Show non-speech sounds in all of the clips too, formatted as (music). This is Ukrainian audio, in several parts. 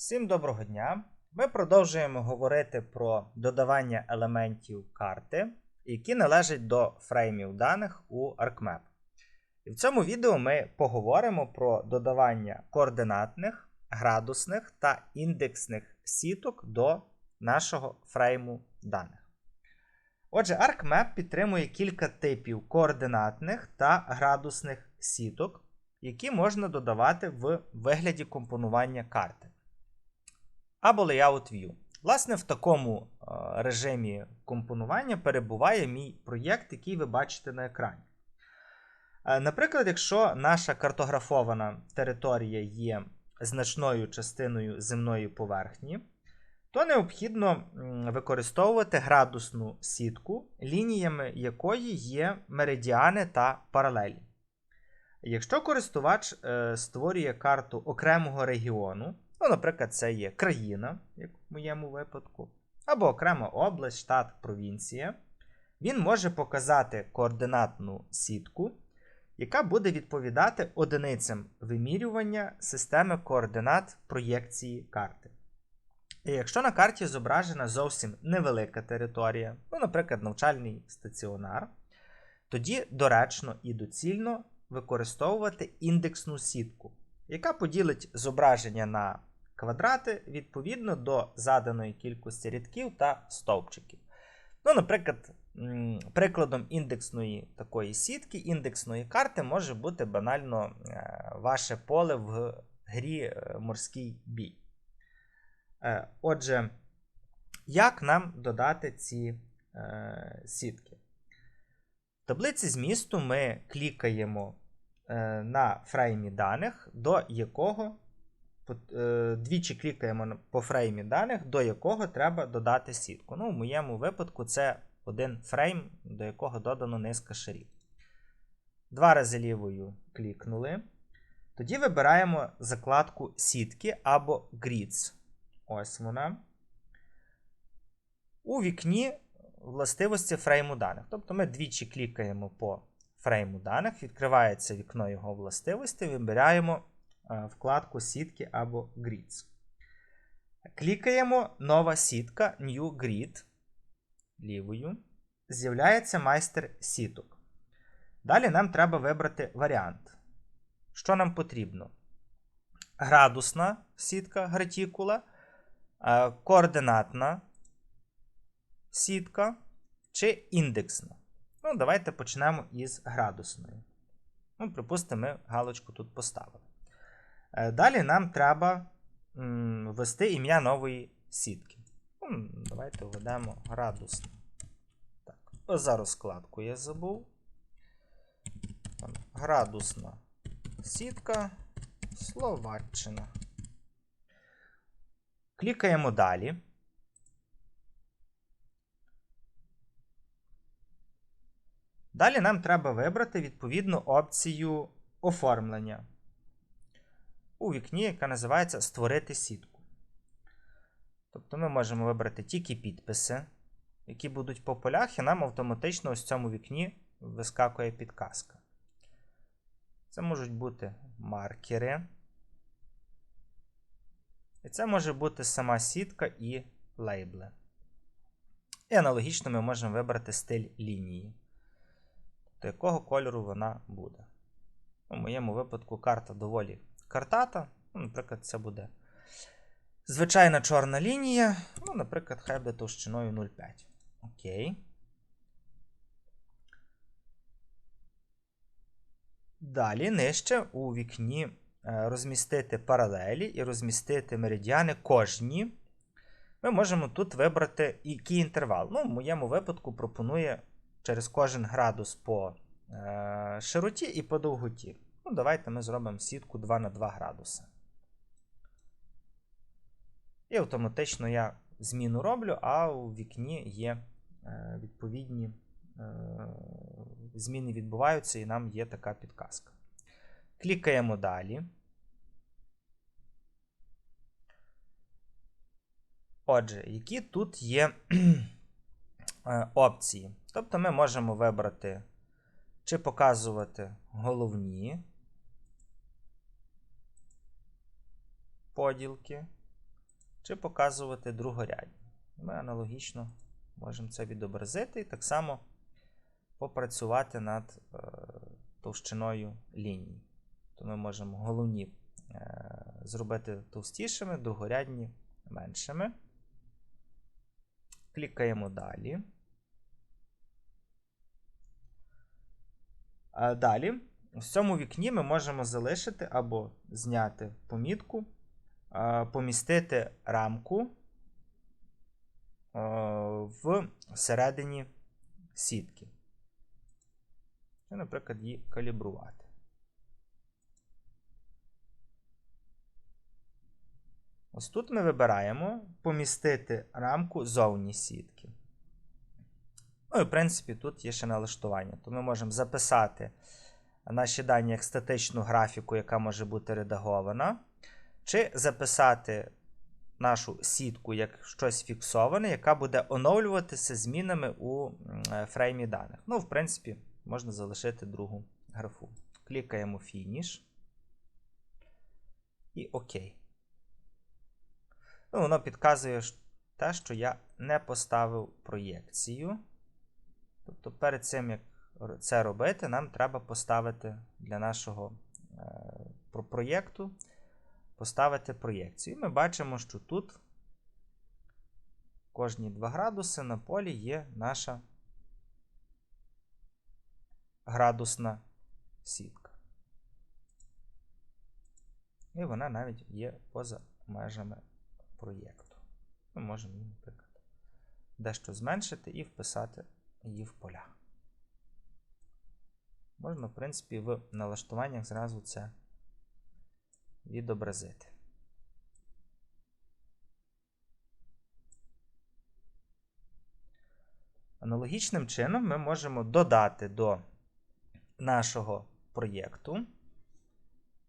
Всім доброго дня! Ми продовжуємо говорити про додавання елементів карти, які належать до фреймів даних у ArcMap. І в цьому відео ми поговоримо про додавання координатних, градусних та індексних сіток до нашого фрейму даних. Отже, ArcMap підтримує кілька типів координатних та градусних сіток, які можна додавати в вигляді компонування карти або Layout View. Власне, в такому е, режимі компонування перебуває мій проєкт, який ви бачите на екрані. Е, Наприклад, якщо наша картографована територія є значною частиною земної поверхні, то необхідно використовувати градусну сітку, лініями якої є меридіани та паралелі. Якщо користувач е, створює карту окремого регіону, ну, наприклад, це є країна, як в моєму випадку, або окрема область, штат, провінція, він може показати координатну сітку, яка буде відповідати одиницям вимірювання системи координат проєкції карти. І якщо на карті зображена зовсім невелика територія, ну, наприклад, навчальний стаціонар, тоді доречно і доцільно використовувати індексну сітку, яка поділить зображення на квадрати відповідно до заданої кількості рядків та стовпчиків. Ну, наприклад, прикладом індексної такої сітки, індексної карти може бути банально е, ваше поле в грі е, морський бій. Е, Отже, як нам додати ці сітки? В таблиці змісту ми клікаємо на фреймі даних, до якого двічі клікаємо по фреймі даних, до якого треба додати сітку. Ну, в моєму випадку це один фрейм, до якого додано низка шарів. Два рази лівою клікнули. Тоді вибираємо закладку сітки або grids. Ось вона. У вікні властивості фрейму даних. Тобто ми двічі клікаємо по фрейму даних, відкривається вікно його властивості, вибираємо е, вкладку сітки або grids. Клікаємо нова сітка New Grid лівою. З'являється майстер сіток. Далі нам треба вибрати варіант. Що нам потрібно? Градусна сітка гратікула, е, координатна сітка чи індексна. Ну, давайте почнемо із градусною. Ну, припустимо, ми галочку тут поставили. Е, Далі нам треба ввести ім'я нової сітки. Давайте введемо градусна. Так, за розкладку я забув. Градусна сітка Словаччина. Клікаємо далі. Далі нам треба вибрати відповідну опцію оформлення у вікні, яка називається Створити сітку. Тобто ми можемо вибрати тільки підписи, які будуть по полях, і нам автоматично ось в цьому вікні вискакує підказка. Це можуть бути маркери. І це може бути сама сітка і лейбли. І аналогічно ми можемо вибрати стиль лінії до якого кольору вона буде. У моєму випадку карта доволі картата. Ну, Наприклад, це буде звичайна чорна лінія. Ну, наприклад, хай буде товщиною 0,5. Окей. Далі нижче у вікні е, розмістити паралелі і розмістити меридіани кожні. Ми можемо тут вибрати який інтервал. Ну, в моєму випадку пропонує через кожен градус по е, широті і по довготі. Ну, давайте ми зробимо сітку 2 на 2 градуси. І автоматично я зміну роблю, а у вікні є е, відповідні е, зміни відбуваються, і нам є така підказка. Клікаємо далі. Отже, які тут є е, опції? Тобто ми можемо вибрати, чи показувати головні поділки, чи показувати другорядні. Ми аналогічно можемо це відобразити і так само попрацювати над е, товщиною ліній. То ми можемо головні е, зробити товстішими, другорядні меншими. Клікаємо далі. А Далі, в цьому вікні ми можемо залишити або зняти помітку, помістити рамку в середині сітки. І, наприклад, її калібрувати. Ось тут ми вибираємо помістити рамку зовні сітки. Ну і в принципі тут є ще налаштування. То ми можемо записати наші дані як статичну графіку, яка може бути редагована, чи записати нашу сітку як щось фіксоване, яка буде оновлюватися змінами у е, фреймі даних. Ну, в принципі, можна залишити другу графу. Клікаємо Finish і ОК. Ну, Воно підказує те, що я не поставив проєкцію. Тобто, перед цим, як це робити, нам треба поставити для нашого е, проєкту поставити проєкцію. І ми бачимо, що тут кожні 2 градуси на полі є наша градусна сітка. І вона навіть є поза межами проєкту. Ми можемо, наприклад, дещо зменшити і вписати її в поля. Можна, в принципі, в налаштуваннях зразу це відобразити. Аналогічним чином ми можемо додати до нашого проєкту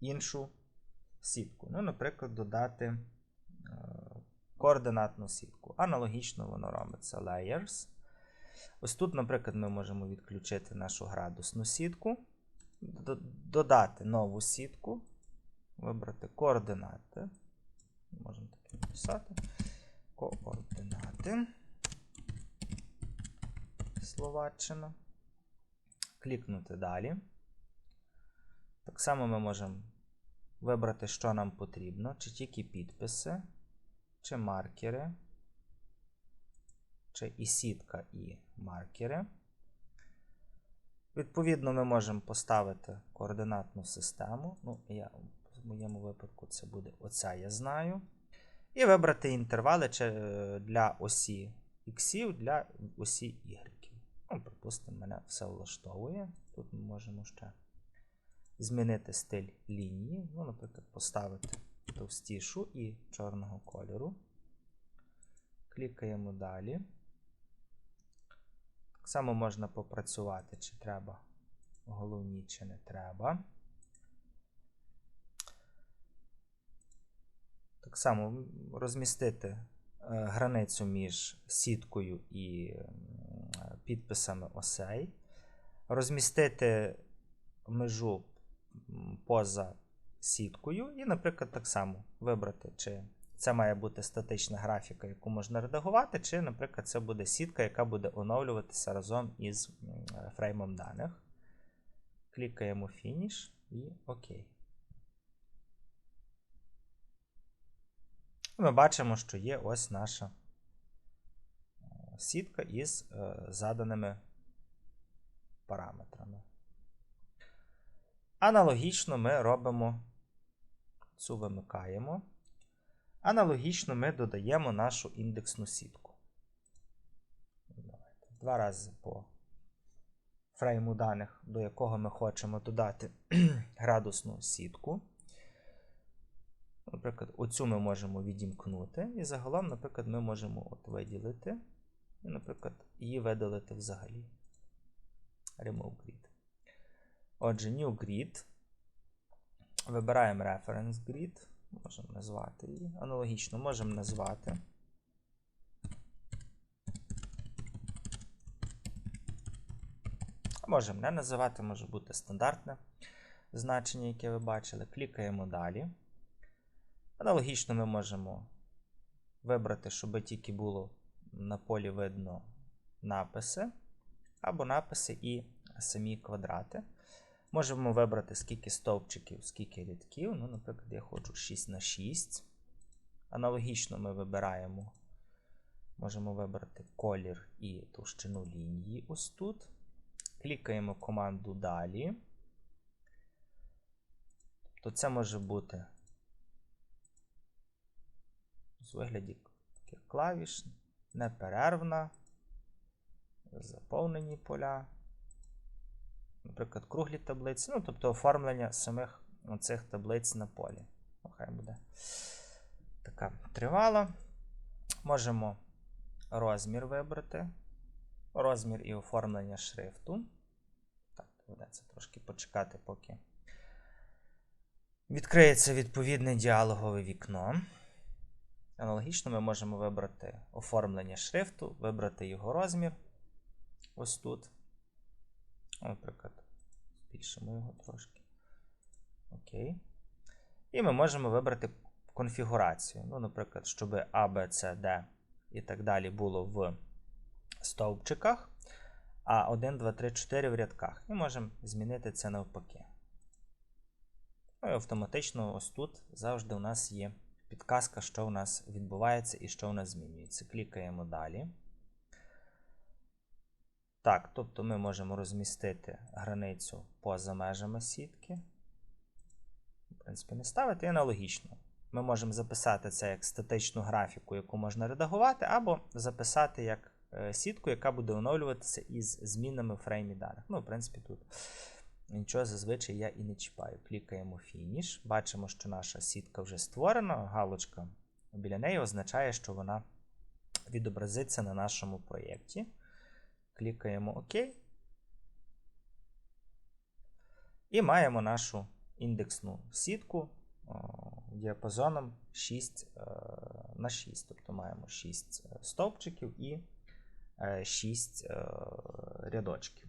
іншу сітку. Ну, наприклад, додати е, координатну сітку. Аналогічно воно робиться Layers. Ось тут, наприклад, ми можемо відключити нашу градусну сітку, додати нову сітку, вибрати координати. Можемо так написати. Координати. Словаччина. Клікнути далі. Так само ми можемо вибрати, що нам потрібно, чи тільки підписи, чи маркери чи і сітка, і маркери. Відповідно, ми можемо поставити координатну систему. Ну, я, В моєму випадку це буде оця, я знаю. І вибрати інтервали е, для осі X, для осі Y. Ну, Припустимо, мене все влаштовує. Тут ми можемо ще змінити стиль лінії. Ну, Наприклад, поставити товстішу і чорного кольору. Клікаємо далі. Так само можна попрацювати, чи треба головні, чи не треба. Так само розмістити е, границю між сіткою і підписами осей. Розмістити межу поза сіткою, і, наприклад, так само вибрати, чи це має бути статична графіка, яку можна редагувати, чи, наприклад, це буде сітка, яка буде оновлюватися разом із фреймом даних. Клікаємо Finish і ОК. Ми бачимо, що є ось наша е, сітка із е, заданими параметрами. Аналогічно ми робимо цю вимикаємо. Аналогічно ми додаємо нашу індексну сітку. Давайте. Два рази по фрейму даних, до якого ми хочемо додати (clears throat) градусну сітку. Наприклад, оцю ми можемо відімкнути. І загалом, наприклад, ми можемо от виділити. І, наприклад, її видалити взагалі. Remove Grid. Отже, New Grid. Вибираємо Reference Grid. Можемо назвати її. Аналогічно можемо назвати. Можемо не називати, може бути стандартне значення, яке ви бачили. Клікаємо далі. Аналогічно ми можемо вибрати, щоб тільки було на полі видно написи, або написи і самі квадрати. Можемо вибрати скільки стовпчиків, скільки рядків. Ну, наприклад, я хочу 6 на 6. Аналогічно ми вибираємо, можемо вибрати колір і товщину лінії ось тут. Клікаємо команду Далі. То це може бути з вигляді клавіш, неперервна, заповнені поля, наприклад, круглі таблиці, ну, тобто оформлення самих цих таблиць на полі. Ну, Хай буде така тривала. Можемо розмір вибрати. Розмір і оформлення шрифту. Так, доведеться трошки почекати, поки відкриється відповідне діалогове вікно. Аналогічно ми можемо вибрати оформлення шрифту, вибрати його розмір. Ось тут. Наприклад, збільшимо його трошки. Окей. І ми можемо вибрати конфігурацію. Ну, наприклад, щоб A, B, C, D і так далі було в стовпчиках, а 1, 2, 3, 4 в рядках. І можемо змінити це навпаки. Ну і автоматично ось тут завжди у нас є підказка, що у нас відбувається і що у нас змінюється. Клікаємо далі. Так, тобто ми можемо розмістити границю поза межами сітки. В принципі, не ставити і аналогічно. Ми можемо записати це як статичну графіку, яку можна редагувати, або записати як е, сітку, яка буде оновлюватися із змінами в фреймі даних. Ну, в принципі, тут нічого зазвичай я і не чіпаю. Клікаємо фініш. Бачимо, що наша сітка вже створена. Галочка біля неї означає, що вона відобразиться на нашому проєкті. Клікаємо ОК. І маємо нашу індексну сітку діапазоном 6 е, на 6. Тобто маємо 6 е, стовпчиків і 6 е, рядочків.